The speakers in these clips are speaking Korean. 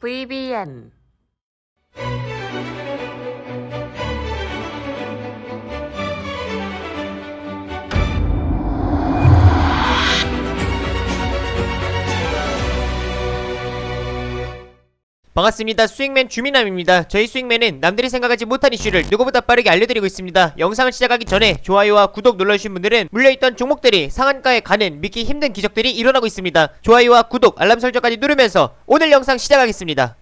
Vivian 반갑습니다. 수익맨 주민남입니다. 저희 수익맨은 남들이 생각하지 못한 이슈를 누구보다 빠르게 알려드리고 있습니다. 영상을 시작하기 전에 좋아요와 구독 눌러주신 분들은 물려있던 종목들이 상한가에 가는 믿기 힘든 기적들이 일어나고 있습니다. 좋아요와 구독, 알람 설정까지 누르면서 오늘 영상 시작하겠습니다.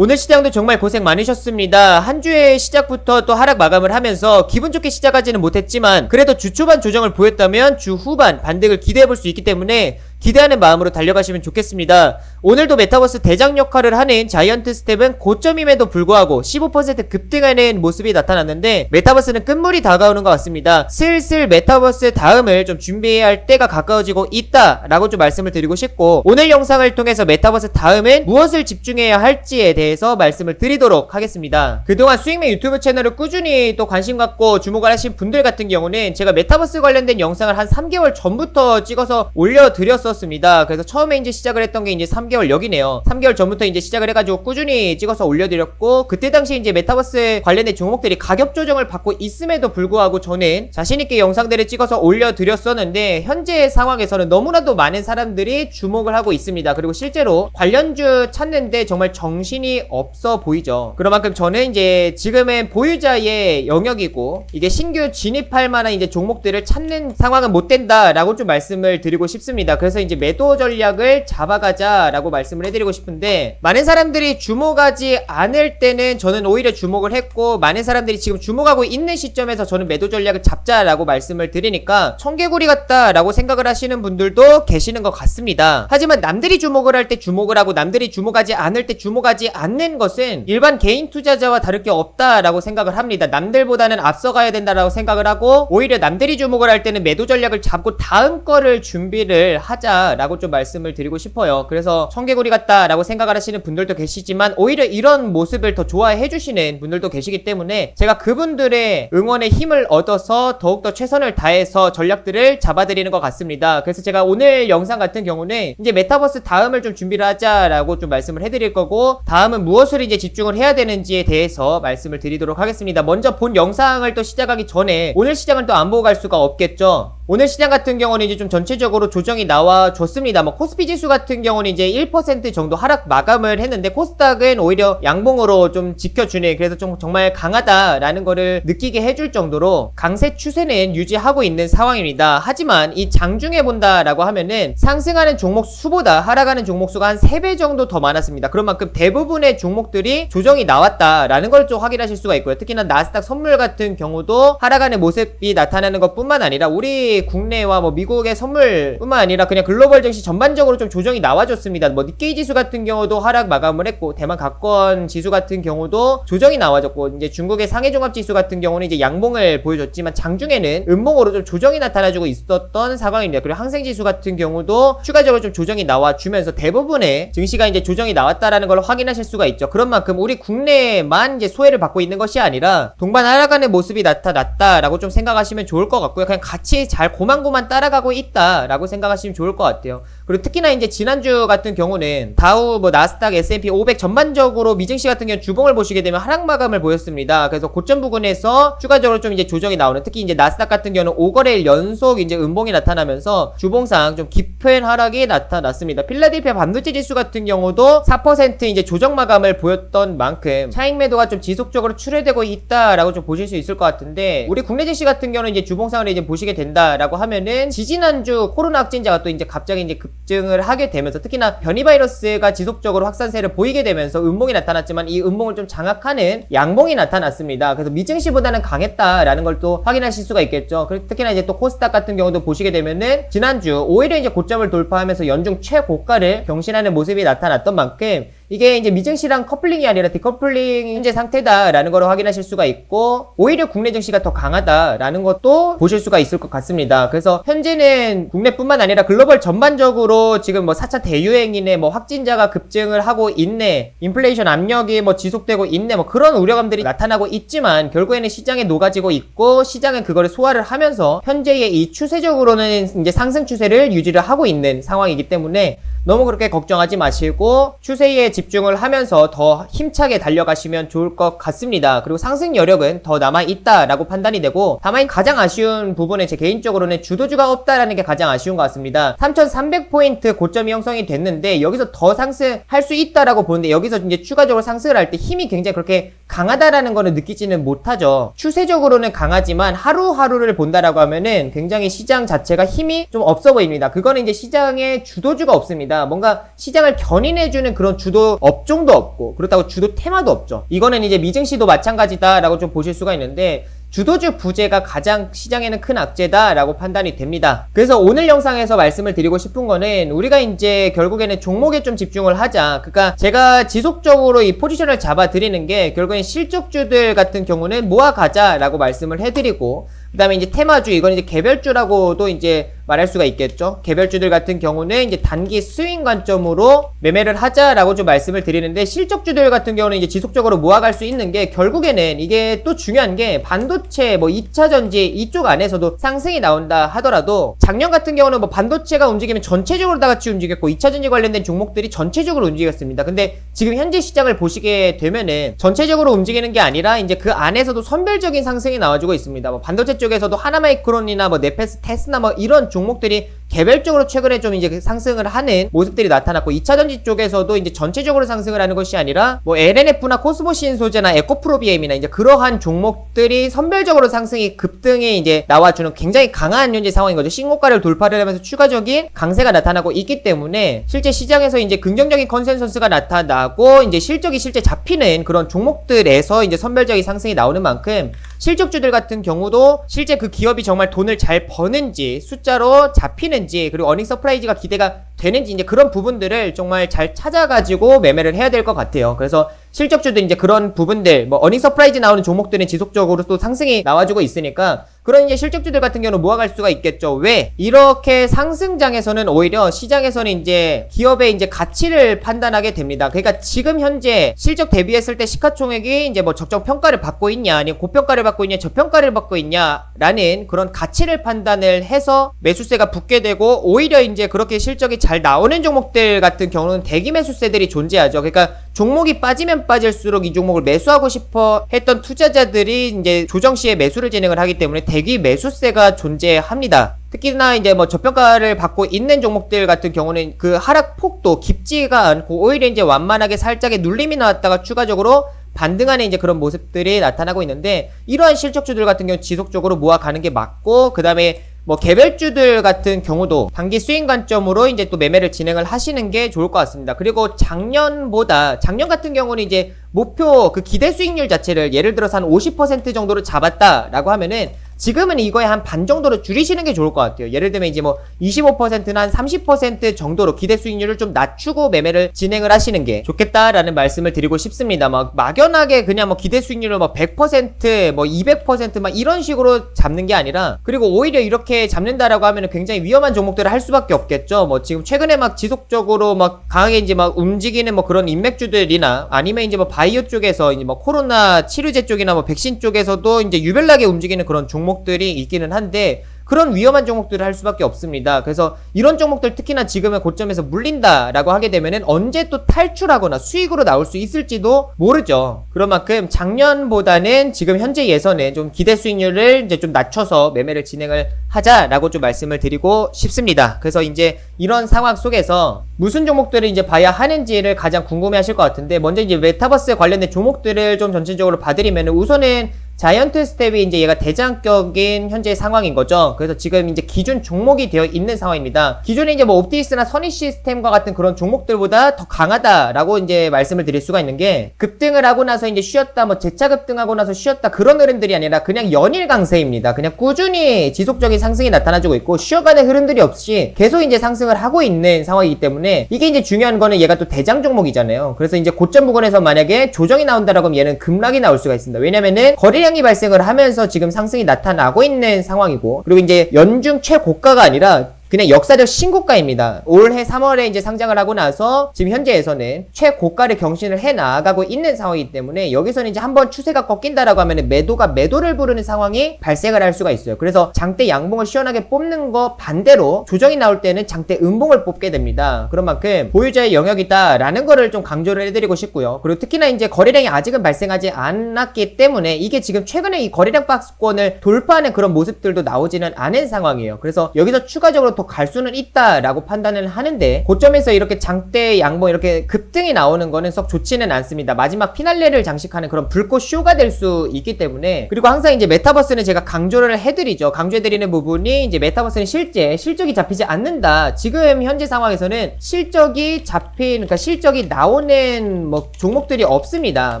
오늘 시장도 정말 고생 많으셨습니다. 한 주의 시작부터 또 하락 마감을 하면서 기분 좋게 시작하지는 못했지만 그래도 주 초반 조정을 보였다면 주 후반 반등을 기대해 볼 수 있기 때문에 기대하는 마음으로 달려가시면 좋겠습니다. 오늘도 메타버스 대장 역할을 하는 자이언트 스텝은 고점임에도 불구하고 15% 급등하는 모습이 나타났는데 메타버스는 끝물이 다가오는 것 같습니다. 슬슬 메타버스 다음을 좀 준비해야 할 때가 가까워지고 있다라고 좀 말씀을 드리고 싶고 오늘 영상을 통해서 메타버스 다음은 무엇을 집중해야 할지에 대해서 말씀을 드리도록 하겠습니다. 그동안 수익맨 유튜브 채널을 꾸준히 또 관심 갖고 주목을 하신 분들 같은 경우는 제가 메타버스 관련된 영상을 한 3개월 전부터 찍어서 올려드렸 었습니다. 그래서 처음에 이제 시작을 했던 게 이제 3개월 여기네요. 3개월 전부터 이제 시작을 해가지고 꾸준히 찍어서 올려드렸고 그때 당시 이제 메타버스 관련된 종목들이 가격 조정을 받고 있음에도 불구하고 저는 자신있게 영상들을 찍어서 올려드렸었는데 현재 상황에서는 너무나도 많은 사람들이 주목을 하고 있습니다. 그리고 실제로 관련주 찾는데 정말 정신이 없어 보이죠. 그만큼 저는 이제 지금은 보유자의 영역이고 이게 신규 진입할 만한 이제 종목들을 찾는 상황은 못 된다라고 좀 말씀을 드리고 싶습니다. 그래서 이제 매도 전략을 잡아가자라고 말씀을 해드리고 싶은데 많은 사람들이 주목하지 않을 때는 저는 오히려 주목을 했고 많은 사람들이 지금 주목하고 있는 시점에서 저는 매도 전략을 잡자라고 말씀을 드리니까 청개구리 같다라고 생각을 하시는 분들도 계시는 것 같습니다. 하지만 남들이 주목을 할 때 주목을 하고 남들이 주목하지 않을 때 주목하지 않는 것은 일반 개인 투자자와 다를 게 없다라고 생각을 합니다. 남들보다는 앞서가야 된다라고 생각을 하고 오히려 남들이 주목을 할 때는 매도 전략을 잡고 다음 거를 준비를 하자 라고 좀 말씀을 드리고 싶어요. 그래서 청개구리 같다라고 생각을 하시는 분들도 계시지만 오히려 이런 모습을 더 좋아해 주시는 분들도 계시기 때문에 제가 그분들의 응원의 힘을 얻어서 더욱더 최선을 다해서 전략들을 잡아드리는 것 같습니다. 그래서 제가 오늘 영상 같은 경우는 이제 메타버스 다음을 좀 준비를 하자라고 좀 말씀을 해드릴 거고 다음은 무엇을 이제 집중을 해야 되는지에 대해서 말씀을 드리도록 하겠습니다. 먼저 본 영상을 또 시작하기 전에 오늘 시장을 또안 보고 갈 수가 없겠죠. 오늘 시장 같은 경우는 이제 좀 전체적으로 조정이 나와 줬습니다. 뭐 코스피 지수 같은 경우는 이제 1% 정도 하락 마감을 했는데 코스닥은 오히려 양봉으로 좀 지켜주네. 그래서 좀 정말 강하다라는 거를 느끼게 해줄 정도로 강세 추세는 유지하고 있는 상황입니다. 하지만 이 장중에 본다라고 하면은 상승하는 종목 수보다 하락하는 종목 수가 한 3배 정도 더 많았습니다. 그런 만큼 대부분의 종목들이 조정이 나왔다라는 걸 좀 확인하실 수가 있고요. 특히나 나스닥 선물 같은 경우도 하락하는 모습이 나타나는 것 뿐만 아니라 우리 국내와 뭐 미국의 선물뿐만 아니라 그냥 글로벌 증시 전반적으로 좀 조정이 나와줬습니다. 뭐 니케이 지수 같은 경우도 하락 마감을 했고 대만 가권 지수 같은 경우도 조정이 나와줬고 이제 중국의 상해 종합 지수 같은 경우는 이제 양봉을 보여줬지만 장중에는 음봉으로 좀 조정이 나타나주고 있었던 상황입니다. 그리고 항생 지수 같은 경우도 추가적으로 좀 조정이 나와주면서 대부분의 증시가 이제 조정이 나왔다라는 걸 확인하실 수가 있죠. 그런 만큼 우리 국내만 이제 소외를 받고 있는 것이 아니라 동반 하락하는 모습이 나타났다라고 좀 생각하시면 좋을 것 같고요. 그냥 같이 잘 고만고만 따라가고 있다라고 생각하시면 좋을 것 같아요. 그리고 특히나 이제 지난주 같은 경우는 다우 뭐 나스닥 S&P 500 전반적으로 미증시 같은 경우 주봉을 보시게 되면 하락 마감을 보였습니다. 그래서 고점 부근에서 추가적으로 좀 이제 조정이 나오는 특히 이제 나스닥 같은 경우는 5거래일 연속 이제 음봉이 나타나면서 주봉상 좀 깊은 하락이 나타났습니다. 필라델피아 반도체 지수 같은 경우도 4% 이제 조정 마감을 보였던 만큼 차익 매도가 좀 지속적으로 출회되고 있다라고 좀 보실 수 있을 것 같은데 우리 국내 증시 같은 경우는 이제 주봉상을 이제 보시게 된다라고 하면은 지지난주 코로나 확진자가 또 이제 갑자기 이제 급 증을 하게 되면서 특히나 변이 바이러스가 지속적으로 확산세를 보이게 되면서 음봉이 나타났지만 이 음봉을 좀 장악하는 양봉이 나타났습니다. 그래서 미증시보다는 강했다라는 걸 또 확인하실 수가 있겠죠. 특히나 이제 또 코스닥 같은 경우도 보시게 되면은 지난주 오히려 이제 고점을 돌파하면서 연중 최고가를 경신하는 모습이 나타났던 만큼 이게 이제 미증시랑 커플링이 아니라 디커플링 현재 상태다라는 걸 확인하실 수가 있고 오히려 국내 증시가 더 강하다라는 것도 보실 수가 있을 것 같습니다. 그래서 현재는 국내뿐만 아니라 글로벌 전반적으로 지금 뭐 4차 대유행이네 뭐 확진자가 급증을 하고 있네 인플레이션 압력이 뭐 지속되고 있네 뭐 그런 우려감들이 나타나고 있지만 결국에는 시장에 녹아지고 있고 시장은 그거를 소화를 하면서 현재의 이 추세적으로는 이제 상승 추세를 유지를 하고 있는 상황이기 때문에 너무 그렇게 걱정하지 마시고 추세에 집중을 하면서 더 힘차게 달려가시면 좋을 것 같습니다. 그리고 상승 여력은 더 남아 있다라고 판단이 되고 다만 가장 아쉬운 부분은 제 개인적으로는 주도주가 없다라는 게 가장 아쉬운 것 같습니다. 3,300포인트 고점이 형성이 됐는데 여기서 더 상승할 수 있다라고 보는데 여기서 이제 추가적으로 상승을 할 때 힘이 굉장히 그렇게 강하다라는 거는 느끼지는 못하죠. 추세적으로는 강하지만 하루하루를 본다라고 하면은 굉장히 시장 자체가 힘이 좀 없어 보입니다. 그거는 이제 시장에 주도주가 없습니다. 뭔가 시장을 견인해주는 그런 주도 업종도 없고 그렇다고 주도 테마도 없죠. 이거는 이제 미증시도 마찬가지다라고 좀 보실 수가 있는데 주도주 부재가 가장 시장에는 큰 악재다라고 판단이 됩니다. 그래서 오늘 영상에서 말씀을 드리고 싶은 거는 우리가 이제 결국에는 종목에 좀 집중을 하자. 그러니까 제가 지속적으로 이 포지션을 잡아 드리는 게 결국엔 실적주들 같은 경우는 모아가자라고 말씀을 해드리고 그 다음에 이제 테마주, 이건 이제 개별주라고도 이제 말할 수가 있겠죠. 개별주들 같은 경우는 이제 단기 스윙 관점으로 매매를 하자라고 좀 말씀을 드리는데 실적주들 같은 경우는 이제 지속적으로 모아갈 수 있는 게 결국에는 이게 또 중요한 게 반도체 뭐 2차 전지 이쪽 안에서도 상승이 나온다 하더라도 작년 같은 경우는 뭐 반도체가 움직이면 전체적으로 다 같이 움직였고 2차 전지 관련된 종목들이 전체적으로 움직였습니다. 근데 지금 현재 시장을 보시게 되면은 전체적으로 움직이는 게 아니라 이제 그 안에서도 선별적인 상승이 나와주고 있습니다. 뭐 반도체 쪽에서도 하나마이크론이나 뭐 네페스, 테스나 뭐 이런 종 목들이 개별적으로 최근에 좀 이제 상승을 하는 모습들이 나타났고 2차 전지 쪽에서도 이제 전체적으로 상승을 하는 것이 아니라 뭐 LNF나 코스모 신 소재나 에코프로비엠이나 이제 그러한 종목들이 선별적으로 상승이 급등이 이제 나와주는 굉장히 강한 현재 상황인 거죠. 신고가를 돌파를 하면서 추가적인 강세가 나타나고 있기 때문에 실제 시장에서 이제 긍정적인 컨센서스가 나타나고 이제 실적이 실제 잡히는 그런 종목들에서 이제 선별적인 상승이 나오는 만큼 실적주들 같은 경우도 실제 그 기업이 정말 돈을 잘 버는지 숫자로 잡히는지 그리고 어닝 서프라이즈가 기대가 되는지 이제 그런 부분들을 정말 잘 찾아가지고 매매를 해야 될 것 같아요. 그래서 실적주들 이제 그런 부분들 뭐 어닝 서프라이즈 나오는 종목들은 지속적으로 또 상승이 나와주고 있으니까 그런 이제 실적주들 같은 경우는 모아갈 수가 있겠죠. 왜? 이렇게 상승장에서는 오히려 시장에서는 이제 기업의 이제 가치를 판단하게 됩니다. 그러니까 지금 현재 실적 대비했을 때 시가총액이 이제 뭐 적정 평가를 받고 있냐, 아니면 고평가를 받고 있냐, 저평가를 받고 있냐라는 그런 가치를 판단을 해서 매수세가 붙게 되고 오히려 이제 그렇게 실적이 잘 나오는 종목들 같은 경우는 대기 매수세들이 존재하죠. 그러니까 종목이 빠지면 빠질수록 이 종목을 매수하고 싶어 했던 투자자들이 이제 조정 시에 매수를 진행을 하기 때문에 대기 매수세가 존재합니다. 특히나 이제 뭐 저평가를 받고 있는 종목들 같은 경우는 그 하락 폭도 깊지가 않고 오히려 이제 완만하게 살짝의 눌림이 나왔다가 추가적으로 반등하는 이제 그런 모습들이 나타나고 있는데 이러한 실적주들 같은 경우 지속적으로 모아가는 게 맞고 그 다음에 뭐 개별주들 같은 경우도 단기 수익 관점으로 이제 또 매매를 진행을 하시는 게 좋을 것 같습니다. 그리고 작년보다 작년 같은 경우는 이제 목표 그 기대 수익률 자체를 예를 들어서 한 50% 정도로 잡았다라고 하면은 지금은 이거에 한 반 정도로 줄이시는 게 좋을 것 같아요. 예를 들면 이제 뭐 25%나 한 30% 정도로 기대 수익률을 좀 낮추고 매매를 진행을 하시는 게 좋겠다라는 말씀을 드리고 싶습니다. 막 막연하게 그냥 뭐 기대 수익률을 뭐 100%뭐 200%막 이런 식으로 잡는 게 아니라 그리고 오히려 이렇게 잡는다라고 하면은 굉장히 위험한 종목들을 할 수밖에 없겠죠. 뭐 지금 최근에 막 지속적으로 막 강하게 이제 막 움직이는 뭐 그런 인맥주들이나 아니면 이제 뭐 바이오 쪽에서 이제 뭐 코로나 치료제 쪽이나 뭐 백신 쪽에서도 이제 유별나게 움직이는 그런 종목 종목들이 있기는 한데 그런 위험한 종목들을 할 수밖에 없습니다. 그래서 이런 종목들 특히나 지금의 고점에서 물린다라고 하게 되면은 언제 또 탈출하거나 수익으로 나올 수 있을지도 모르죠. 그런 만큼 작년보다는 지금 현재 예선에 좀 기대 수익률을 이제 좀 낮춰서 매매를 진행을 하자라고 좀 말씀을 드리고 싶습니다. 그래서 이제 이런 상황 속에서 무슨 종목들을 이제 봐야 하는지를 가장 궁금해 하실 것 같은데 먼저 이제 메타버스 관련된 종목들을 좀 전체적으로 봐드리면 우선은 자이언트 스텝이 이제 얘가 대장격인 현재 상황인 거죠. 그래서 지금 이제 기준 종목이 되어 있는 상황입니다. 기존에 이제 뭐 옵티스나 선희 시스템과 같은 그런 종목들보다 더 강하다라고 이제 말씀을 드릴 수가 있는 게 급등을 하고 나서 이제 쉬었다 뭐 재차 급등하고 나서 쉬었다 그런 흐름들이 아니라 그냥 연일 강세입니다. 그냥 꾸준히 지속적인 상승이 나타나주고 있고 쉬어가는 흐름들이 없이 계속 이제 상승을 하고 있는 상황이기 때문에 이게 이제 중요한 거는 얘가 또 대장 종목이잖아요. 그래서 이제 고점 부근에서 만약에 조정이 나온다라고 하면 얘는 급락이 나올 수가 있습니다. 왜냐면은 거래 량이 발생을 하면서 지금 상승이 나타나고 있는 상황이고 그리고 이제 연중 최고가가 아니라 그냥 역사적 신고가입니다. 올해 3월에 이제 상장을 하고 나서 지금 현재에서는 최고가를 경신을 해 나가고 있는 상황이기 때문에 여기서는 이제 한번 추세가 꺾인다라고 하면 매도가 매도를 부르는 상황이 발생을 할 수가 있어요. 그래서 장대 양봉을 시원하게 뽑는 거 반대로 조정이 나올 때는 장대 음봉을 뽑게 됩니다. 그런 만큼 보유자의 영역이다라는 거를 좀 강조를 해드리고 싶고요. 그리고 특히나 이제 거래량이 아직은 발생하지 않았기 때문에 이게 지금 최근에 이 거래량 박스권을 돌파하는 그런 모습들도 나오지는 않은 상황이에요. 그래서 여기서 추가적으로 더 갈 수는 있다라고 판단을 하는데 고점에서 이렇게 장대 양봉 이렇게 급등이 나오는 거는 썩 좋지는 않습니다. 마지막 피날레를 장식하는 그런 불꽃 쇼가 될 수 있기 때문에 그리고 항상 이제 메타버스는 제가 강조를 해드리죠. 강조해드리는 부분이 이제 메타버스는 실제 실적이 잡히지 않는다. 지금 현재 상황에서는 실적이 잡힌 그러니까 실적이 나오는 뭐 종목들이 없습니다.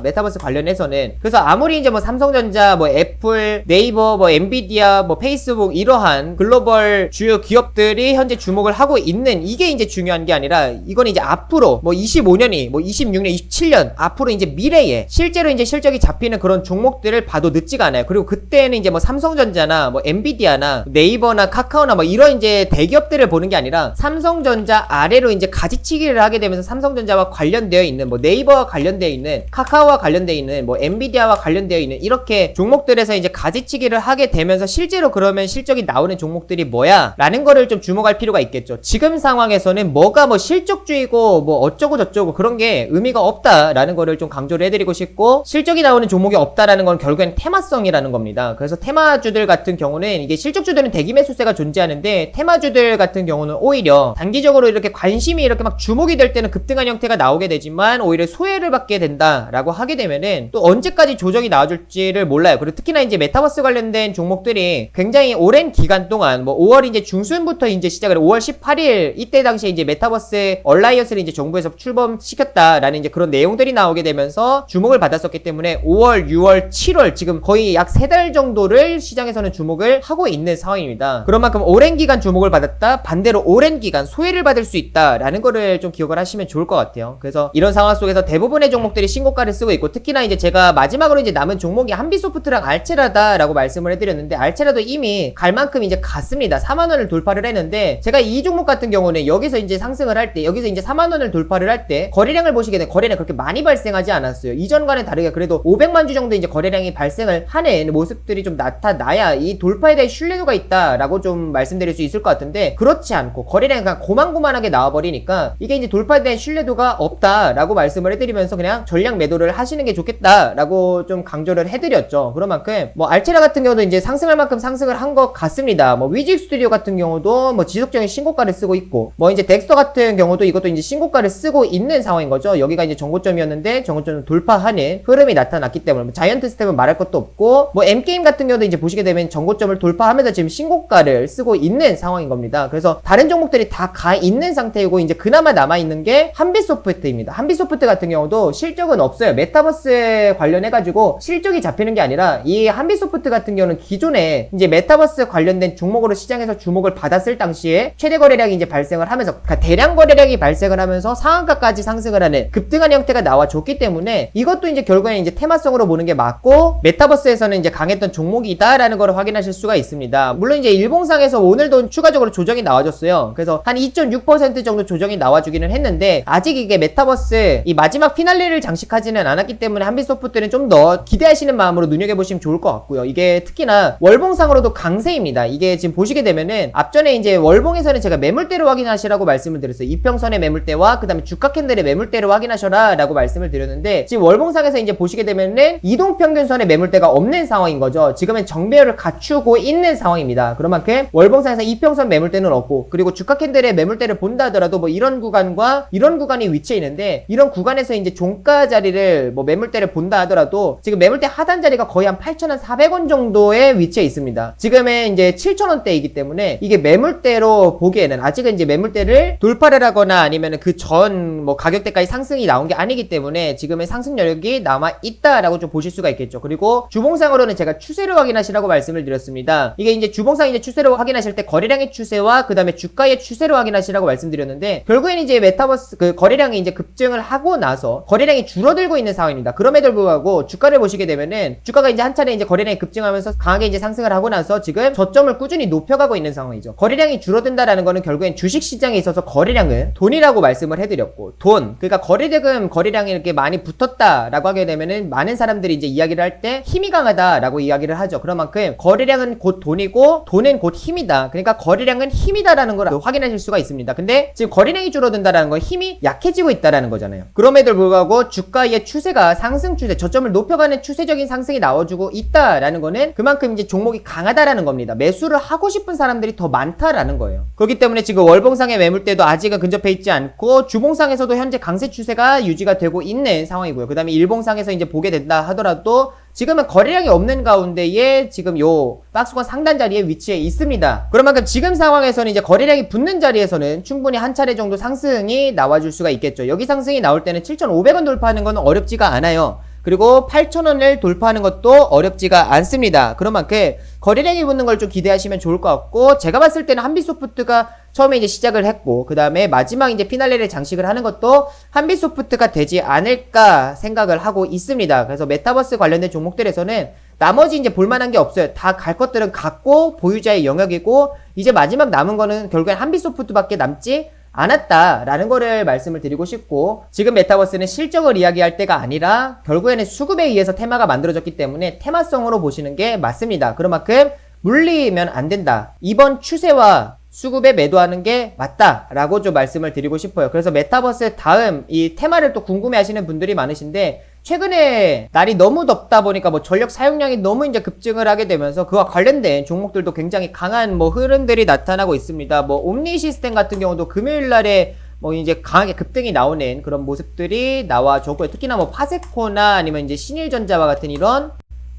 메타버스 관련해서는 그래서 아무리 이제 뭐 삼성전자, 뭐 애플, 네이버, 뭐 엔비디아, 뭐 페이스북 이러한 글로벌 주요 기업들 이 현재 주목을 하고 있는 이게 이제 중요한 게 아니라 이건 이제 앞으로 뭐 25년이 뭐 26년, 27년 앞으로 이제 미래에 실제로 이제 실적이 잡히는 그런 종목들을 봐도 늦지가 않아요. 그리고 그때는 이제 뭐 삼성전자나 뭐 엔비디아나 네이버나 카카오나 뭐 이런 이제 대기업들을 보는 게 아니라 삼성전자 아래로 이제 가지치기를 하게 되면서 삼성전자와 관련되어 있는 뭐 네이버와 관련되어 있는 카카오와 관련되어 있는 뭐 엔비디아와 관련되어 있는 이렇게 종목들에서 이제 가지치기를 하게 되면서 실제로 그러면 실적이 나오는 종목들이 뭐야? 라는 거를 좀 주목할 필요가 있겠죠. 지금 상황에서는 뭐가 뭐 실적주의고 뭐 어쩌고 저쩌고 그런 게 의미가 없다라는 거를 좀 강조를 해드리고 싶고 실적이 나오는 종목이 없다라는 건 결국엔 테마성이라는 겁니다. 그래서 테마주들 같은 경우는 이게 실적주들은 대기 매수세가 존재하는데 테마주들 같은 경우는 오히려 단기적으로 이렇게 관심이 이렇게 막 주목이 될 때는 급등한 형태가 나오게 되지만 오히려 소외를 받게 된다라고 하게 되면은 또 언제까지 조정이 나와줄지를 몰라요. 그리고 특히나 이제 메타버스 관련된 종목들이 굉장히 오랜 기간 동안 뭐 5월 이제 중순부터 이제 시작을 5월 18일 이때 당시에 이제 메타버스 얼라이언스를 이제 정부에서 출범시켰다라는 이제 그런 내용들이 나오게 되면서 주목을 받았었기 때문에 5월, 6월, 7월 지금 거의 약 세 달 정도를 시장에서는 주목을 하고 있는 상황입니다. 그런 만큼 오랜 기간 주목을 받았다 반대로 오랜 기간 소외를 받을 수 있다라는 거를 좀 기억을 하시면 좋을 것 같아요. 그래서 이런 상황 속에서 대부분의 종목들이 신고가를 쓰고 있고 특히나 이제 제가 마지막으로 이제 남은 종목이 한비소프트랑 알체라다라고 말씀을 해드렸는데 알체라도 이미 갈 만큼 이제 갔습니다. 4만 원을 돌파를 했는데 제가 이 종목 같은 경우는 여기서 이제 상승을 할 때 여기서 이제 4만 원을 돌파를 할 때 거래량을 보시게 되면 거래량 그렇게 많이 발생하지 않았어요. 이전과는 다르게 그래도 500만 주 정도 이제 거래량이 발생을 하는 모습들이 좀 나타나야 이 돌파에 대한 신뢰도가 있다라고 좀 말씀드릴 수 있을 것 같은데 그렇지 않고 거래량이 그냥 고만고만하게 나와버리니까 이게 이제 돌파에 대한 신뢰도가 없다라고 말씀을 해드리면서 그냥 전량 매도를 하시는 게 좋겠다라고 좀 강조를 해드렸죠. 그런 만큼 뭐 알체라 같은 경우도 이제 상승할 만큼 상승을 한 것 같습니다. 뭐 위직 스튜디오 같은 경우도 뭐 지속적인 신고가를 쓰고 있고 뭐 이제 덱스터 같은 경우도 이것도 이제 신고가를 쓰고 있는 상황인 거죠. 여기가 이제 정고점이었는데 정고점을 돌파하는 흐름이 나타났기 때문에 뭐 자이언트 스텝은 말할 것도 없고 뭐 M게임 같은 경우도 이제 보시게 되면 정고점을 돌파하면서 지금 신고가를 쓰고 있는 상황인 겁니다. 그래서 다른 종목들이 다 가 있는 상태이고 이제 그나마 남아 있는 게 한비소프트입니다. 한비소프트 같은 경우도 실적은 없어요. 메타버스에 관련해 가지고 실적이 잡히는 게 아니라 이 한비소프트 같은 경우는 기존에 이제 메타버스 관련된 종목으로 시장에서 주목을 받았 을 당시에 최대 거래량이 이제 발생을 하면서 그러니까 대량 거래량이 발생을 하면서 상한가까지 상승을 하는 급등한 형태가 나와줬기 때문에 이것도 이제 결국에는 이제 테마성으로 보는 게 맞고 메타버스에서는 이제 강했던 종목이다라는 걸 확인하실 수가 있습니다. 물론 이제 일봉상에서 오늘도 추가적으로 조정이 나와줬어요. 그래서 한 2.6% 정도 조정이 나와주기는 했는데 아직 이게 메타버스 이 마지막 피날레를 장식하지는 않았기 때문에 한비소프트는 좀 더 기대하시는 마음으로 눈여겨보시면 좋을 것 같고요. 이게 특히나 월봉상으로도 강세입니다. 이게 지금 보시게 되면은 앞전에 이제 월봉에서는 제가 매물대를 확인하시라고 말씀을 드렸어요. 이평선의 매물대와 그다음에 주가 캔들의 매물대를 확인하셔라라고 말씀을 드렸는데 지금 월봉상에서 이제 보시게 되면은 이동 평균선의 매물대가 없는 상황인 거죠. 지금은 정배열을 갖추고 있는 상황입니다. 그런 만큼 월봉상에서 이평선 매물대는 없고 그리고 주가 캔들의 매물대를 본다 하더라도 뭐 이런 구간과 이런 구간이 위치해 있는데 이런 구간에서 이제 종가 자리를 뭐 매물대를 본다 하더라도 지금 매물대 하단 자리가 거의 한 8,400원 정도에 위치해 있습니다. 지금은 이제 7,000원대이기 때문에 이게 매물 대로 보기에는 아직은 이제 매물대를 돌파를 하거나 아니면 그 전 뭐 가격대까지 상승이 나온 게 아니기 때문에 지금의 상승 여력이 남아 있다라고 좀 보실 수가 있겠죠. 그리고 주봉상으로는 제가 추세를 확인하시라고 말씀을 드렸습니다. 이게 이제 주봉상 이제 추세를 확인하실 때 거래량의 추세와 그 다음에 주가의 추세를 확인하시라고 말씀드렸는데 결국엔 이제 메타버스 그 거래량이 이제 급증을 하고 나서 거래량이 줄어들고 있는 상황입니다. 그럼에도 불구하고 주가를 보시게 되면은 주가가 이제 한 차례 이제 거래량이 급증하면서 강하게 이제 상승을 하고 나서 지금 저점을 꾸준히 높여가고 있는 상황이죠. 거래 량이 줄어든다라는 거는 결국엔 주식 시장에 있어서 거래량은 돈이라고 말씀을 해드렸고 돈 그러니까 거래대금 거래량이 이렇게 많이 붙었다라고 하게 되면은 많은 사람들이 이제 이야기를 할 때 힘이 강하다라고 이야기를 하죠. 그런 만큼 거래량은 곧 돈이고 돈은 곧 힘이다. 그러니까 거래량은 힘이다라는 걸 확인하실 수가 있습니다. 근데 지금 거래량이 줄어든다라는 건 힘이 약해지고 있다라는 거잖아요. 그럼에도 불구하고 주가의 추세가 상승 추세, 저점을 높여가는 추세적인 상승이 나와주고 있다라는 거는 그만큼 이제 종목이 강하다라는 겁니다. 매수를 하고 싶은 사람들이 더 많다 라는 거예요. 그렇기 때문에 지금 월봉상의 매물대도 아직은 근접해 있지 않고 주봉상에서도 현재 강세 추세가 유지가 되고 있는 상황이고요. 그 다음에 일봉상에서 이제 보게 된다 하더라도 지금은 거래량이 없는 가운데에 지금 요 박스권 상단 자리에 위치해 있습니다. 그런 만큼 지금 상황에서는 이제 거래량이 붙는 자리에서는 충분히 한 차례 정도 상승이 나와줄 수가 있겠죠. 여기 상승이 나올 때는 7,500원 돌파하는 건 어렵지가 않아요. 그리고 8,000원을 돌파하는 것도 어렵지가 않습니다. 그런 만큼 거래량이 붙는 걸 좀 기대하시면 좋을 것 같고 제가 봤을 때는 한빛소프트가 처음에 이제 시작을 했고 그 다음에 마지막 이제 피날레를 장식을 하는 것도 한빛소프트가 되지 않을까 생각을 하고 있습니다. 그래서 메타버스 관련된 종목들에서는 나머지 이제 볼만한 게 없어요. 다 갈 것들은 갖고 보유자의 영역이고 이제 마지막 남은 거는 결국엔 한빛소프트밖에 남지 않았다라는 거를 말씀을 드리고 싶고 지금 메타버스는 실적을 이야기할 때가 아니라 결국에는 수급에 의해서 테마가 만들어졌기 때문에 테마성으로 보시는 게 맞습니다. 그런 만큼 물리면 안 된다. 이번 추세와 수급에 매도하는 게 맞다라고 좀 말씀을 드리고 싶어요. 그래서 메타버스 다음 이 테마를 또 궁금해 하시는 분들이 많으신데 최근에 날이 너무 덥다 보니까 뭐 전력 사용량이 너무 이제 급증을 하게 되면서 그와 관련된 종목들도 굉장히 강한 뭐 흐름들이 나타나고 있습니다. 뭐 옴니 시스템 같은 경우도 금요일 날에 뭐 이제 강하게 급등이 나오는 그런 모습들이 나와줬고요. 특히나 뭐 파세코나 아니면 이제 신일전자와 같은 이런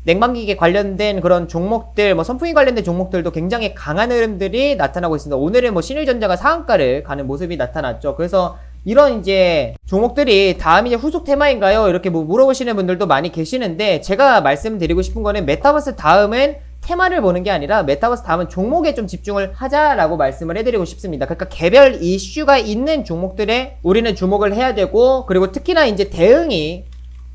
냉방기계 관련된 그런 종목들, 뭐 선풍기 관련된 종목들도 굉장히 강한 흐름들이 나타나고 있습니다. 오늘은 뭐 신일전자가 상한가를 가는 모습이 나타났죠. 그래서 이런 이제 종목들이 다음 이제 후속 테마인가요? 이렇게 뭐 물어보시는 분들도 많이 계시는데 제가 말씀드리고 싶은 거는 메타버스 다음은 테마를 보는 게 아니라 메타버스 다음은 종목에 좀 집중을 하자라고 말씀을 해드리고 싶습니다. 그러니까 개별 이슈가 있는 종목들에 우리는 주목을 해야 되고 그리고 특히나 이제 대응이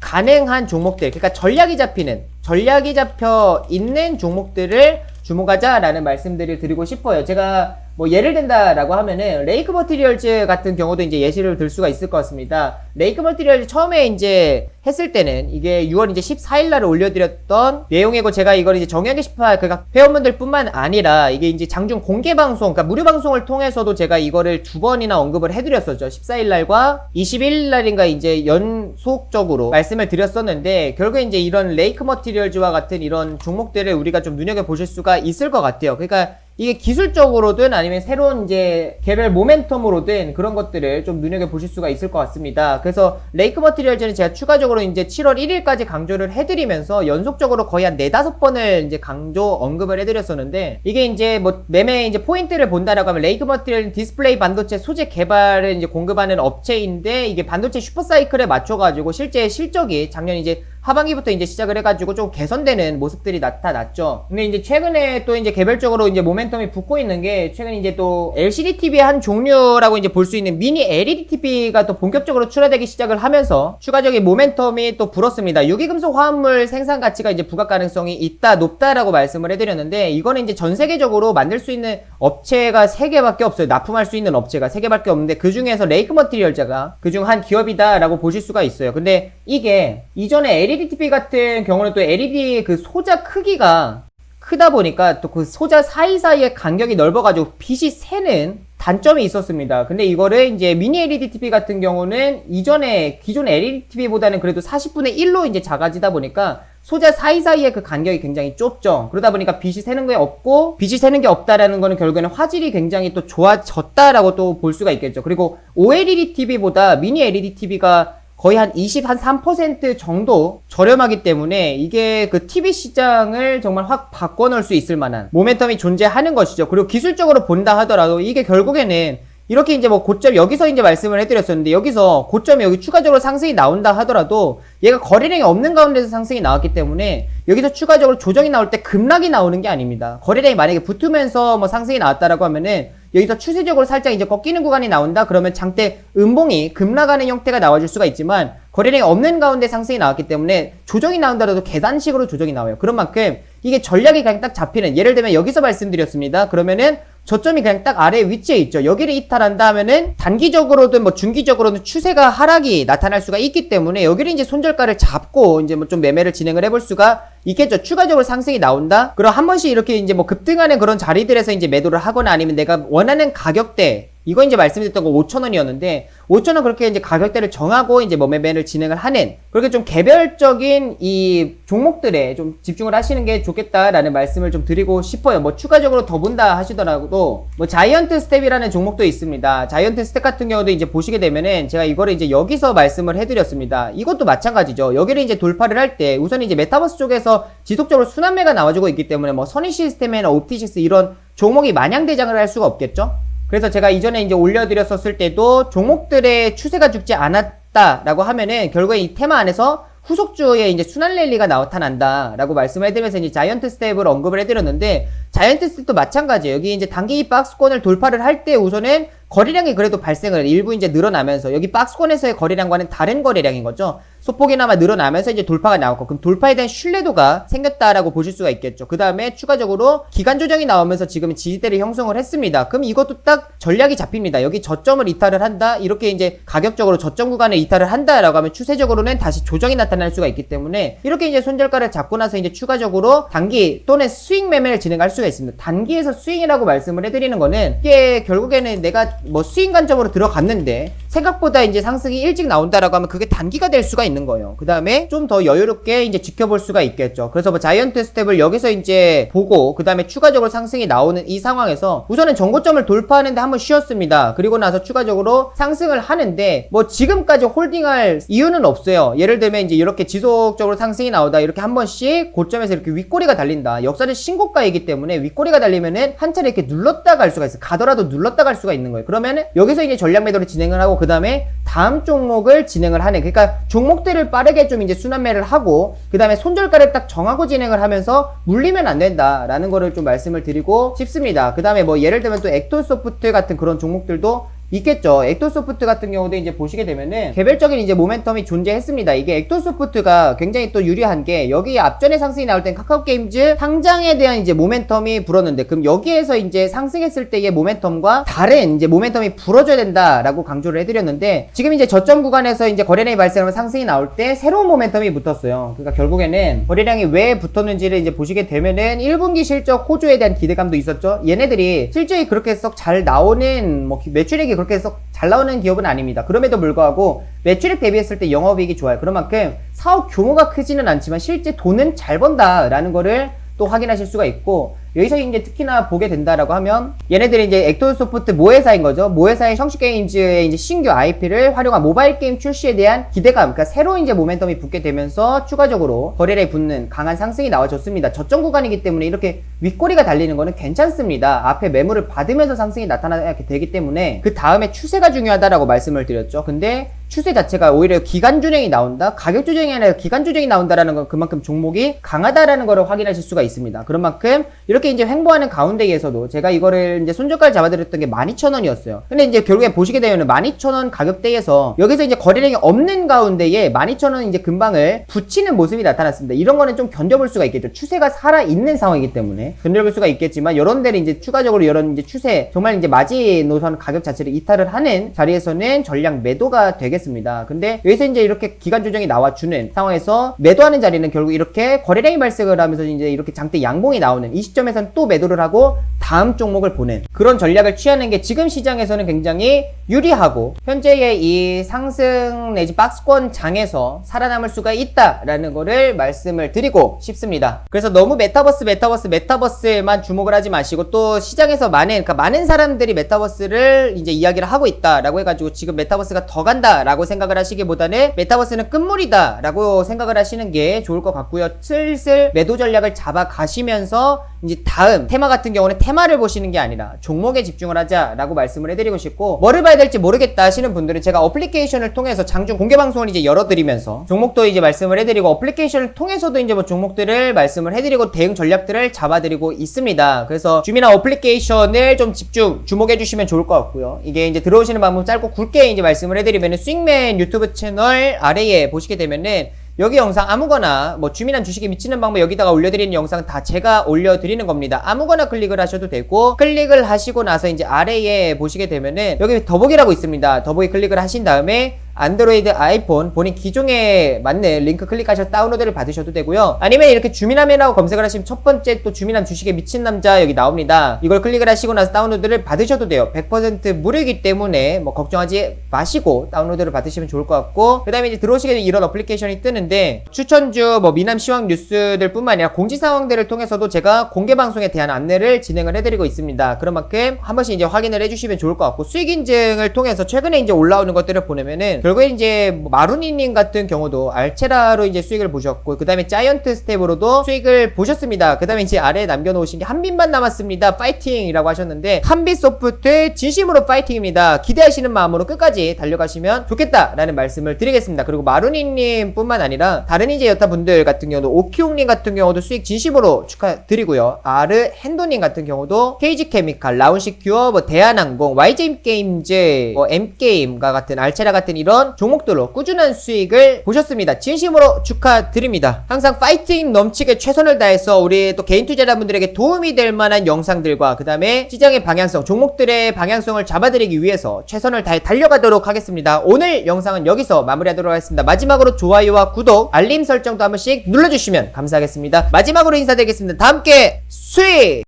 가능한 종목들, 그러니까 전략이 잡히는, 전략이 잡혀 있는 종목들을 주목하자라는 말씀들을 드리고 싶어요. 제가 뭐 예를 든다라고 하면은 레이크 머티리얼즈 같은 경우도 이제 예시를 들 수가 있을 것 같습니다. 레이크 머티리얼즈 처음에 이제 했을 때는 이게 6월 이제 14일 날 올려드렸던 내용이고 제가 이걸 이제 정약의 18 그러니까 회원분들뿐만 아니라 이게 이제 장중 공개 방송 그러니까 무료 방송을 통해서도 제가 이거를 두 번이나 언급을 해드렸었죠. 14일 날과 21일 날인가 이제 연속적으로 말씀을 드렸었는데 결국에 이제 이런 레이크 머티리얼즈와 같은 이런 종목들을 우리가 좀 눈여겨 보실 수가 있을 것 같아요. 그러니까 이게 기술적으로든 아니면 새로운 이제 개별 모멘텀으로든 그런 것들을 좀 눈여겨 보실 수가 있을 것 같습니다. 그래서 레이크 머티리얼즈는 제가 추가적으로 이제 7월 1일까지 강조를 해드리면서 연속적으로 거의 한 4, 5번을 이제 강조 언급을 해드렸었는데 이게 이제 뭐 매매 이제 포인트를 본다라고 하면 레이크 머티리얼 디스플레이 반도체 소재 개발을 이제 공급하는 업체인데 이게 반도체 슈퍼사이클에 맞춰가지고 실제 실적이 작년 이제 하반기부터 이제 시작을 해가지고 좀 개선되는 모습들이 나타났죠. 근데 이제 최근에 또 이제 개별적으로 이제 모멘텀이 붙고 있는 게 최근 이제 또 LCD TV의 한 종류라고 이제 볼 수 있는 미니 LED TV가 또 본격적으로 출하되기 시작을 하면서 추가적인 모멘텀이 또 불었습니다. 유기금속 화합물 생산 가치가 이제 부각 가능성이 있다, 높다라고 말씀을 해드렸는데 이거는 이제 전 세계적으로 만들 수 있는 업체가 3개밖에 없어요. 납품할 수 있는 업체가 3개밖에 없는데 그 중에서 레이크 머티리얼자가 그중 한 기업이다라고 보실 수가 있어요. 근데 이게 이전에 LED TV 같은 경우는 또 LED 그 소자 크기가 크다 보니까 또 그 소자 사이사이의 간격이 넓어가지고 빛이 새는 단점이 있었습니다. 근데 이거를 이제 미니 LED TV 같은 경우는 이전에 기존 LED TV보다는 그래도 40분의 1로 이제 작아지다 보니까 소자 사이사이의 그 간격이 굉장히 좁죠. 그러다 보니까 빛이 새는 게 없고 빛이 새는 게 없다라는 거는 결국에는 화질이 굉장히 또 좋아졌다라고 또 볼 수가 있겠죠. 그리고 OLED TV보다 미니 LED TV가 거의 한 20, 한 3% 정도 저렴하기 때문에 이게 그 TV 시장을 정말 확 바꿔놓을 수 있을 만한 모멘텀이 존재하는 것이죠. 그리고 기술적으로 본다 하더라도 이게 결국에는 이렇게 이제 뭐 고점 여기서 이제 말씀을 해드렸었는데 여기서 고점이 여기 추가적으로 상승이 나온다 하더라도 얘가 거래량이 없는 가운데서 상승이 나왔기 때문에 여기서 추가적으로 조정이 나올 때 급락이 나오는 게 아닙니다. 거래량이 만약에 붙으면서 뭐 상승이 나왔다라고 하면은 여기서 추세적으로 살짝 이제 꺾이는 구간이 나온다 그러면 장대 음봉이 급락하는 형태가 나와줄 수가 있지만 거래량이 없는 가운데 상승이 나왔기 때문에 조정이 나온다라도 계단식으로 조정이 나와요. 그런 만큼 이게 전략이 그냥 딱 잡히는 예를 들면 여기서 말씀드렸습니다. 그러면은 저점이 그냥 딱 아래 위치에 있죠. 여기를 이탈한다 하면은 단기적으로든 뭐 중기적으로든 추세가 하락이 나타날 수가 있기 때문에 여기를 이제 손절가를 잡고 이제 뭐 좀 매매를 진행을 해볼 수가 있겠죠. 추가적으로 상승이 나온다? 그럼 한 번씩 이렇게 이제 뭐 급등하는 그런 자리들에서 이제 매도를 하거나 아니면 내가 원하는 가격대 이거 이제 말씀드렸던 거 5,000원이었는데 5,000원 그렇게 이제 가격대를 정하고 이제 뭐 매매를 진행을 하는 그렇게 좀 개별적인 이 종목들에 좀 집중을 하시는 게 좋겠다라는 말씀을 좀 드리고 싶어요. 뭐 추가적으로 더 본다 하시더라도 뭐 자이언트 스텝이라는 종목도 있습니다. 자이언트 스텝 같은 경우도 이제 보시게 되면은 제가 이거를 이제 여기서 말씀을 해드렸습니다. 이것도 마찬가지죠. 여기를 이제 돌파를 할 때 우선 이제 메타버스 쪽에서 지속적으로 순환매가 나와주고 있기 때문에 뭐 선의 시스템이나 옵티식스 이런 종목이 마냥 대장을 할 수가 없겠죠. 그래서 제가 이전에 이제 올려드렸었을 때도 종목들의 추세가 죽지 않았다라고 하면은 결국에 이 테마 안에서 후속주에 이제 순환 랠리가 나타난다라고 말씀을 해드리면서 이제 자이언트 스텝을 언급을 해드렸는데 자이언트 스텝도 마찬가지예요. 여기 이제 단기 박스권을 돌파를 할 때 우선은 거래량이 그래도 발생을 일부 이제 늘어나면서 여기 박스권에서의 거래량과는 다른 거래량인 거죠. 소폭이나마 늘어나면서 이제 돌파가 나왔고 그럼 돌파에 대한 신뢰도가 생겼다라고 보실 수가 있겠죠. 그 다음에 추가적으로 기간 조정이 나오면서 지금 지지대를 형성을 했습니다. 그럼 이것도 딱 전략이 잡힙니다. 여기 저점을 이탈을 한다. 이렇게 이제 가격적으로 저점 구간에 이탈을 한다라고 하면 추세적으로는 다시 조정이 나타날 수가 있기 때문에 이렇게 이제 손절가를 잡고 나서 이제 추가적으로 단기 또는 스윙 매매를 진행할 수가 있습니다. 단기에서 스윙이라고 말씀을 해드리는 거는 이게 결국에는 내가 뭐 스윙 관점으로 들어갔는데 생각보다 이제 상승이 일찍 나온다라고 하면 그게 단기가 될 수가 있는 거예요. 그 다음에 좀 더 여유롭게 이제 지켜볼 수가 있겠죠. 그래서 뭐 자이언트 스텝을 여기서 이제 보고 그 다음에 추가적으로 상승이 나오는 이 상황에서 우선은 정고점을 돌파하는데 한번 쉬었습니다. 그리고 나서 추가적으로 상승을 하는데 뭐 지금까지 홀딩할 이유는 없어요. 예를 들면 이제 이렇게 지속적으로 상승이 나오다 이렇게 한 번씩 고점에서 이렇게 윗꼬리가 달린다. 역사는 신고가이기 때문에 윗꼬리가 달리면은 한 차례 이렇게 눌렀다 갈 수가 있어요. 가더라도 눌렀다 갈 수가 있는 거예요. 그러면은 여기서 이제 전략 매도를 진행을 하고 그 다음에 다음 종목을 진행을 하는 그러니까 종목들을 빠르게 좀 이제 순환매를 하고 그 다음에 손절가를 딱 정하고 진행을 하면서 물리면 안 된다라는 거를 좀 말씀을 드리고 싶습니다. 그 다음에 뭐 예를 들면 또 액토소프트 같은 그런 종목들도 있겠죠. 액토소프트 같은 경우도 이제 보시게 되면은 개별적인 이제 모멘텀이 존재했습니다. 이게 액토소프트가 굉장히 또 유리한 게 여기 앞전에 상승이 나올 땐 카카오 게임즈 상장에 대한 이제 모멘텀이 불었는데 그럼 여기에서 이제 상승했을 때의 모멘텀과 다른 이제 모멘텀이 불어줘야 된다라고 강조를 해드렸는데 지금 이제 저점 구간에서 이제 거래량이 발생하면 상승이 나올 때 새로운 모멘텀이 붙었어요. 그러니까 결국에는 거래량이 왜 붙었는지를 이제 보시게 되면은 1분기 실적 호조에 대한 기대감도 있었죠. 얘네들이 실적이 그렇게 썩 잘 나오는 뭐 매출액이 그렇게 썩잘 나오는 기업은 아닙니다. 그럼에도 불구하고 매출액 대비했을 때 영업이익이 좋아요. 그런 만큼 사업 규모가 크지는 않지만 실제 돈은 잘 번다라는 거를 또 확인하실 수가 있고 여기서 이제 특히나 보게 된다라고 하면 얘네들이 이제 액토소프트 모회사인 거죠. 모회사의 성식 게임즈의 이제 신규 IP를 활용한 모바일 게임 출시에 대한 기대감, 그러니까 새로 이제 모멘텀이 붙게 되면서 추가적으로 거래량이 붙는 강한 상승이 나와줬습니다. 저점 구간이기 때문에 이렇게 윗꼬리가 달리는 거는 괜찮습니다. 앞에 매물을 받으면서 상승이 나타나게 되기 때문에 그 다음에 추세가 중요하다라고 말씀을 드렸죠. 근데 추세 자체가 오히려 기간 조정이 나온다, 가격 조정이 아니라 기간 조정이 나온다라는 건 그만큼 종목이 강하다라는 것을 확인하실 수가 있습니다. 그런 만큼 이렇게 이제 횡보하는 가운데에서도 제가 이거를 이제 손절가를 잡아드렸던 게 12,000원이었어요. 근데 이제 결국에 보시게 되면 12,000원 가격대에서 여기서 이제 거래량이 없는 가운데에 12,000원 이제 근방을 붙이는 모습이 나타났습니다. 이런 거는 좀 견뎌볼 수가 있겠죠. 추세가 살아있는 상황이기 때문에 견뎌볼 수가 있겠지만 이런 데는 이제 추가적으로 이런 이제 추세 정말 이제 마지 노선 가격 자체를 이탈을 하는 자리에서는 전략 매도가 되겠습니다. 되겠습니다. 근데 여기서 이제 이렇게 기간 조정이 나와주는 상황에서 매도하는 자리는 결국 이렇게 거래량이 발생을 하면서 이제 이렇게 장대 양봉이 나오는 이 시점에서는 또 매도를 하고 다음 종목을 보는 그런 전략을 취하는 게 지금 시장에서는 굉장히 유리하고 현재의 이 상승 내지 박스권 장에서 살아남을 수가 있다라는 거를 말씀을 드리고 싶습니다. 그래서 너무 메타버스 메타버스 메타버스에만 주목을 하지 마시고 또 시장에서 많은 그러니까 많은 사람들이 메타버스를 이제 이야기를 하고 있다라고 해가지고 지금 메타버스가 더 간다라고 생각을 하시기보다는 메타버스는 끝물이다 라고 생각을 하시는 게 좋을 것 같고요. 슬슬 매도 전략을 잡아 가시면서 이제 다음 테마 같은 경우는 테마를 보시는 게 아니라 종목에 집중을 하자라고 말씀을 해드리고 싶고 뭐를 봐야 될지 모르겠다 하시는 분들은 제가 어플리케이션을 통해서 장중 공개 방송을 이제 열어드리면서 종목도 이제 말씀을 해드리고 어플리케이션을 통해서도 이제 뭐 종목들을 말씀을 해드리고 대응 전략들을 잡아드리고 있습니다. 그래서 주미나 어플리케이션을 좀 집중 주목해 주시면 좋을 것 같고요. 이게 이제 들어오시는 방법 짧고 굵게 이제 말씀을 해드리면은 스 윙맨 유튜브 채널 아래에 보시게 되면은 여기 영상 아무거나 뭐 주민한 주식에 미치는 방법 여기다가 올려드리는 영상 다 제가 올려드리는 겁니다. 아무거나 클릭을 하셔도 되고 클릭을 하시고 나서 이제 아래에 보시게 되면은 여기 더보기라고 있습니다. 더보기 클릭을 하신 다음에 안드로이드, 아이폰 본인 기종에 맞는 링크 클릭하셔서 다운로드를 받으셔도 되고요. 아니면 이렇게 주민함이라고 검색을 하시면 첫 번째 또 주민함 주식에 미친 남자 여기 나옵니다. 이걸 클릭을 하시고 나서 다운로드를 받으셔도 돼요. 100% 무료이기 때문에 뭐 걱정하지 마시고 다운로드를 받으시면 좋을 것 같고 그 다음에 이제 들어오시게 되면 이런 어플리케이션이 뜨는데 추천주 뭐 미남 시황 뉴스들 뿐만 아니라 공지 상황들을 통해서도 제가 공개 방송에 대한 안내를 진행을 해드리고 있습니다. 그런 만큼 한 번씩 이제 확인을 해주시면 좋을 것 같고 수익 인증을 통해서 최근에 이제 올라오는 것들을 보내면은 결국에 이제 뭐 마루니님 같은 경우도 알체라로 이제 수익을 보셨고 그 다음에 자이언트 스텝으로도 수익을 보셨습니다. 그 다음에 이제 아래에 남겨놓으신 게 한빛만 남았습니다. 파이팅이라고 하셨는데 한빛 소프트 진심으로 파이팅입니다. 기대하시는 마음으로 끝까지 달려가시면 좋겠다라는 말씀을 드리겠습니다. 그리고 마루니님 뿐만 아니라 다른 이제 여타 분들 같은 경우도 오키용님 같은 경우도 수익 진심으로 축하드리고요. 아르 핸도님 같은 경우도 케이지 케미칼, 라운시큐어, 뭐 대한항공, YJ 게임즈, 뭐 M게임과 같은 알체라 같은 이런 종목들로 꾸준한 수익을 보셨습니다. 진심으로 축하드립니다. 항상 파이팅 넘치게 최선을 다해서 우리 또 개인 투자자분들에게 도움이 될 만한 영상들과 그 다음에 시장의 방향성, 종목들의 방향성을 잡아드리기 위해서 최선을 다해 달려가도록 하겠습니다. 오늘 영상은 여기서 마무리하도록 하겠습니다. 마지막으로 좋아요와 구독, 알림 설정도 한 번씩 눌러주시면 감사하겠습니다. 마지막으로 인사드리겠습니다. 다 함께 수익!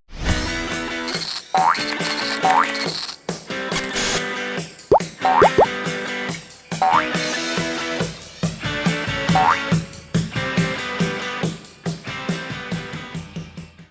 Bye.